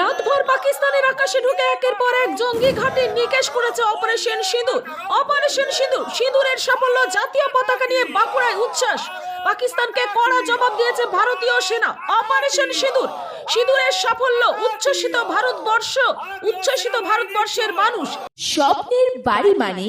রাতভর পাকিস্তানের আকাশে ঢুকে একের পর এক জঙ্গি ঘাঁটি নিকেশ করেছে অপারেশন সিঁদুর। অপারেশন সিঁদুর, সিঁদুরের সাফল্য জাতীয় পতাকা নিয়ে বাঁকুড়ায় উচ্ছ্বাস। পাকিস্তানকে কড়া জবাব দিয়েছে ভারতীয় সেনা। অপারেশন সিঁদুর, সিঁদুরের সাফল্য উচ্ছ্বসিত ভারতবর্ষ, উচ্ছ্বসিত ভারতবর্ষের মানুষ। স্বপ্নের বাড়ি মানে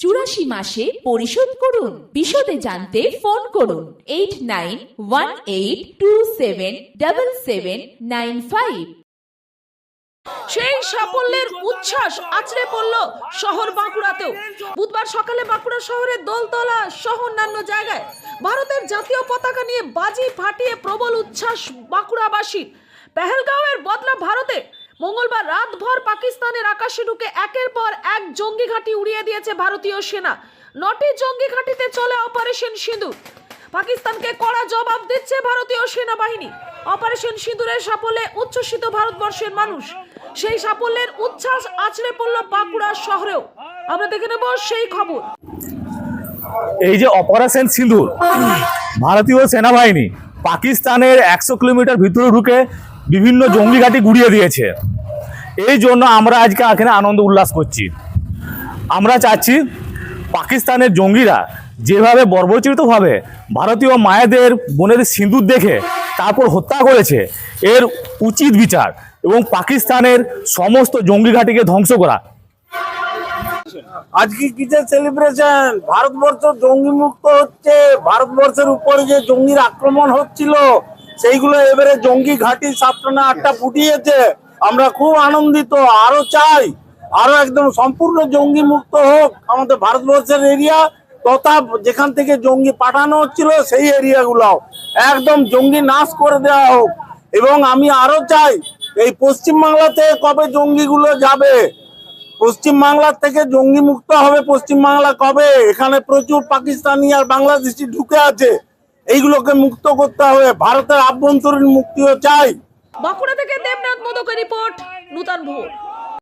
চুরাশি মাসে পরিশোধ করুন। বিশদে জানতে ফোন করুন। Eight nine one eight two seven double seven nine five. সেই সাফল্যের উচ্ছ্বাস আছড়ে পড়ল শহর বাঁকুড়াতেও। বুধবার সকালে বাঁকুড়া শহরের দোলতলা সহ অন্যান্য জায়গায় ভারতের জাতীয় পতাকা নিয়ে বাজি ফাটিয়ে প্রবল উচ্ছ্বাস বাঁকুড়াবাসীর। পেহেলগাঁওয়ের বদলা ভারতে মঙ্গলবার রাতভর পাকিস্তানের আকাশে ঢুকে একের পর এক জঙ্গি ঘাঁটি উড়িয়ে দিয়েছে ভারতীয় সেনা। নটি জঙ্গি ঘাঁটিতে চলে অপারেশন সিঁদুর। পাকিস্তানকে কড়া জবাব দিচ্ছে ভারতীয় সেনাবাহিনী। অপারেশন সিঁদুরের সাফল্যে উচ্ছ্বসিত ভারতবর্ষের মানুষ। সেই সাফল্যের উচ্ছ্বাস আছড়ে পড়ল বাঁকুড়া শহরেও। আমরা দেখে নেব সেই খবর। এই যে অপারেশন সিঁদুর, ভারতীয় সেনাবাহিনী পাকিস্তানের একশো কিলোমিটার ভিতরে ঢুকে বিভিন্ন জঙ্গি ঘাঁটি গুড়িয়ে দিয়েছে। এই জন্য আমরা আজকে এখানে আনন্দ উল্লাস করছি। আমরা চাচ্ছি পাকিস্তানের জঙ্গিরা যেভাবে বর্বরচিতভাবে ভারতীয় মায়েদের বোনের সিঁদুর দেখে তারপর হত্যা করেছে, এর উচিত বিচার এবং পাকিস্তানের সমস্ত জঙ্গি ঘাঁটিকে ধ্বংস করা। আজকে কিসের সেলিব্রেশন ভারতবর্ষ জঙ্গি মুক্ত হচ্ছে। ভারতবর্ষের উপরে যে জঙ্গির আক্রমণ হচ্ছিল সেইগুলো এবারে জঙ্গি ঘাঁটি সাতটা আটটা ফুটিয়েছে। আমরা খুব আনন্দিত, আরও চাই, আরও একদম সম্পূর্ণ জঙ্গি মুক্ত হোক আমাদের ভারতবর্ষের এরিয়া, তথা যেখান থেকে জঙ্গি পাঠানো হচ্ছিল সেই এরিয়াগুলো একদম জঙ্গি নাশ করে দেওয়া হোক। এবং আমি আরও চাই, এই পশ্চিমবাংলাতে কবে জঙ্গিগুলো যাবে? পশ্চিম বাংলার থেকে জঙ্গি মুক্ত হবে পশ্চিম বাংলা কবে? এখানে প্রচুর পাকিস্তানি আর বাংলাদেশি ঢুকে আছে। এইগুলোকে মুক্ত করতে হবে। ভারতের আভ্যন্তরীণ মুক্তিও চাই। বাঁকুড়া থেকে দেবনাথ মোদকের রিপোর্ট, নূতন ভোর